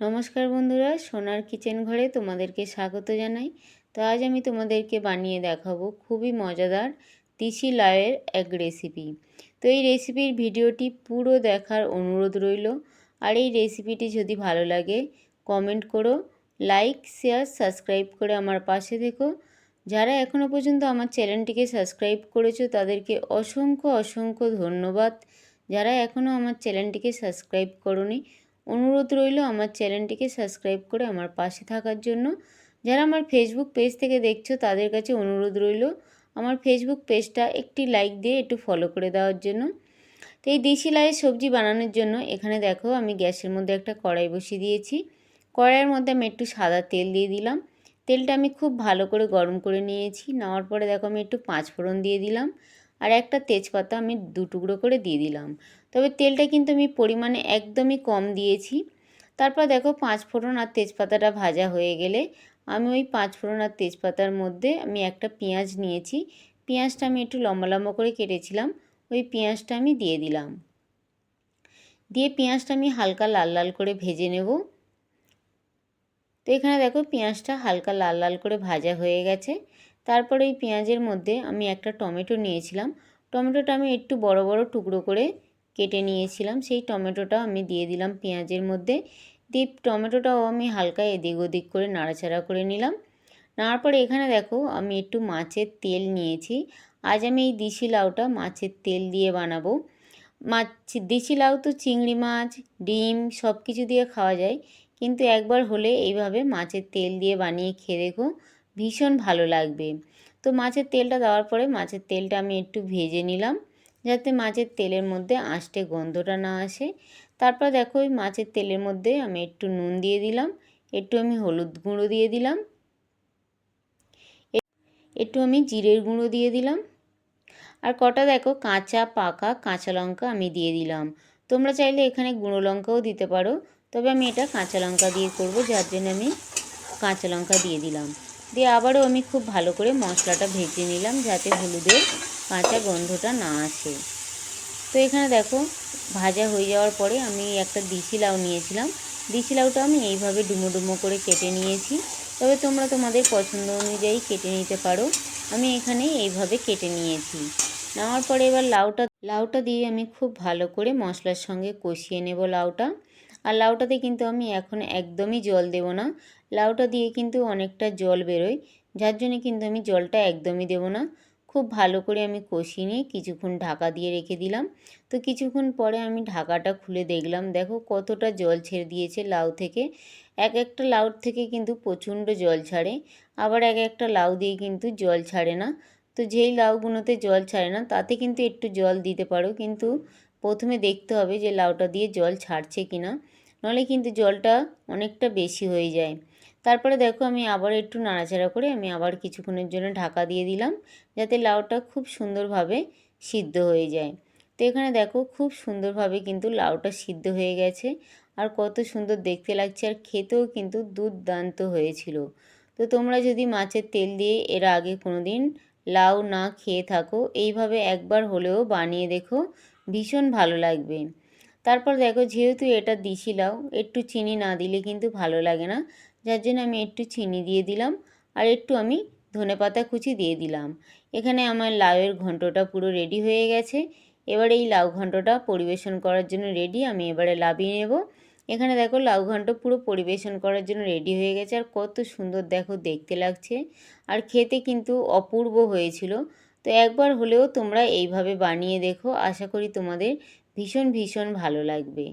নমস্কার বন্ধুরা, সোনার কিচেন ঘরে তোমাদেরকে স্বাগত জানাই। তো আজ আমি তোমাদেরকে বানিয়ে দেখাবো খুবই মজাদার তিসি লাউয়ের এক রেসিপি তো এই রেসিপির ভিডিওটি পুরো দেখার অনুরোধ রইল। আর এই রেসিপিটি যদি ভালো লাগে কমেন্ট করো লাইক শেয়ার সাবস্ক্রাইব করে আমার পাশে থেকো। যারা এখনও পর্যন্ত আমার চ্যানেলটিকে সাবস্ক্রাইব করেছ, তাদেরকে অসংখ্য অসংখ্য ধন্যবাদ। যারা এখনও আমার চ্যানেলটিকে সাবস্ক্রাইব করনি অনুরোধ রইল আমার চ্যানেলটিকে সাবস্ক্রাইব করে আমার পাশে থাকার জন্য। যারা আমার ফেসবুক পেজ থেকে দেখছ, তাদের কাছে অনুরোধ রইল আমার ফেসবুক পেজটা একটি লাইক দিয়ে একটু ফলো করে দেওয়ার জন্য। তো এই দেশি লাইয়ের সবজি বানানোর জন্য এখানে দেখো আমি গ্যাসের মধ্যে একটা কড়াই বসিয়ে দিয়েছি। কড়াইয়ের মধ্যে আমি একটু সাদা তেল দিয়ে দিলাম। তেলটা আমি খুব ভালো করে গরম করে নিয়েছি। নেওয়ার পরে দেখো আমি একটু পাঁচ ফোড়ন দিয়ে দিলাম। আর একটা তেজপাতা আমি দু টুকরো করে দিয়ে দিলাম। তবে তেলটা কিন্তু আমি পরিমাণে একদমই কম দিয়েছি। তারপর দেখো পাঁচ ফোড়ন আর তেজপাতাটা ভাজা হয়ে গেলে আমি ওই পাঁচ ফোড়ন আর তেজপাতার মধ্যে আমি একটা পেঁয়াজ নিয়েছি। পেঁয়াজটা আমি একটু লম্বা লম্বা করে কেটেছিলাম, ওই পেঁয়াজটা আমি দিয়ে দিলাম। দিয়ে পেঁয়াজটা আমি হালকা লাল লাল করে ভেজে নেব। তো এখানে দেখো পেঁয়াজটা হালকা লাল লাল করে ভাজা হয়ে গেছে। তারপরে এই পেঁয়াজের মধ্যে আমি একটা টমেটো নিয়েছিলাম। টমেটোটা আমি একটু বড় বড় টুকরো করে কেটে নিয়েছিলাম। সেই টমেটোটা আমি দিয়ে দিলাম পেঁয়াজের মধ্যে। দিয়ে টমেটোটাও আমি হালকা এদিক ওদিক করে নাড়াচাড়া করে নিলাম। নেওয়ার পরে এখানে দেখো আমি একটু মাছের তেল নিয়েছি। আজ আমি এই দিশি লাউটা মাছের তেল দিয়ে বানাবো। মাছ, দেশি লাউ তো চিংড়ি মাছ, ডিম সব কিছু দিয়ে খাওয়া যায়। কিন্তু একবার হলে এইভাবে মাছের তেল দিয়ে বানিয়ে খেয়ে দেখো ভীষণ ভালো লাগবে। তো মাছের তেলটা দেওয়ার পরে মাছের তেলটা আমি একটু ভেজে নিলাম, যাতে মাছের তেলের মধ্যে আঁশটে গন্ধটা না আসে। তারপর দেখো ওই মাছের তেলের মধ্যে আমি একটু নুন দিয়ে দিলাম, একটু আমি হলুদ গুঁড়ো দিয়ে দিলাম, একটু আমি জিরের গুঁড়ো দিয়ে দিলাম। আর কটা দেখো কাঁচা, পাকা, কাঁচা লঙ্কা আমি দিয়ে দিলাম। তোমরা চাইলে এখানে গুঁড়ো লঙ্কাও দিতে পারো, তবে আমি এটা কাঁচা লঙ্কা দিয়ে করব, যার জন্য আমি কাঁচা লঙ্কা দিয়ে দিলাম। দিয়ে আবারও আমি খুব ভালো করে মশলাটা ভেজে নিলাম যাতে হলুদের কাঁচা গন্ধটা না আসে। তো এখানে দেখো, ভাজা হয়ে যাওয়ার পরে আমি একটা দিশি লাউ নিয়েছিলাম। দিশি লাউটা আমি এইভাবে ডুমো ডুমো করে কেটে নিয়েছি। তবে তোমরা তোমাদের পছন্দ অনুযায়ী কেটে নিতে পারো। আমি এখানে এইভাবে কেটে নিয়েছি। নেওয়ার পরে এবার লাউটা লাউটা দিয়ে আমি খুব ভালো করে মশলার সঙ্গে কষিয়ে নেব লাউটা। আর লাউটাতে কিন্তু আমি এখন একদমই জল দেব না। লাউটা দিয়ে কিন্তু অনেকটা জল বেরোয়। যার জন্য কিন্তু আমি জলটা একদমই দেব না। খুব ভালো করে আমি কষিয়ে নিয়ে কিছুক্ষণ ঢাকা দিয়ে রেখে দিলাম। তো কিছুক্ষণ পরে আমি ঢাকাটা খুলে দেখলাম, দেখো কতটা জল ছেড়ে দিয়েছে লাউ থেকে। এক একটা লাউ থেকে কিন্তু প্রচণ্ড জল ছাড়ে। আবার এক একটা লাউ দিয়ে কিন্তু জল ছাড়ে না। তো যেই লাউগুলোতে জল ছাড়ে না, তাতে কিন্তু একটু জল দিতে পারো। কিন্তু প্রথমে দেখতে হবে যে লাউটা দিয়ে জল ছাড়ছে কি না কিন্তু জলটা অনেকটা বেশি হয়ে যায়। তারপরে দেখো আমি আবার একটু নাড়াচাড়া করে আমি আবার কিছুক্ষণের জন্য ঢাকা দিয়ে দিলাম, যাতে লাউটা খুব সুন্দরভাবে সিদ্ধ হয়ে যায়। তো এখানে দেখো খুব সুন্দরভাবে কিন্তু লাউটা সিদ্ধ হয়ে গেছে, আর কত সুন্দর দেখতে লাগছে, আর খেতেও কিন্তু দুর্দান্ত হয়েছিল। তো তোমরা যদি মাছের তেল দিয়ে এর আগে কোনো দিন লাউ না খেয়ে থাকো, এইভাবে একবার হলেও বানিয়ে দেখো, ভীষণ ভালো লাগবে। তারপর দেখো যেহেতু এটা দিছি লাউ একটু চিনি না দিলে কিন্তু ভালো লাগে না। যার জন্য আমি একটু চিনি দিয়ে দিলাম আর একটু আমি ধনে পাতা কুচি দিয়ে দিলাম। এখানে আমার লাউয়ের ঘন্টটা পুরো রেডি হয়ে গেছে। এবার এই লাউ ঘন্টটা পরিবেশন করার জন্য রেডি আমি এবারে লাভিয়ে নেব। এখানে দেখো লাউ ঘন্ট পুরো পরিবেশন করার জন্য রেডি হয়ে গেছে আর কত সুন্দর দেখো দেখতে লাগছে। আর খেতে কিন্তু অপূর্ব হয়েছিল। তো একবার হলেও তোমরা এইভাবে বানিয়ে দেখো, আশা করি তোমাদের ভীষণ ভীষণ ভালো লাগবে।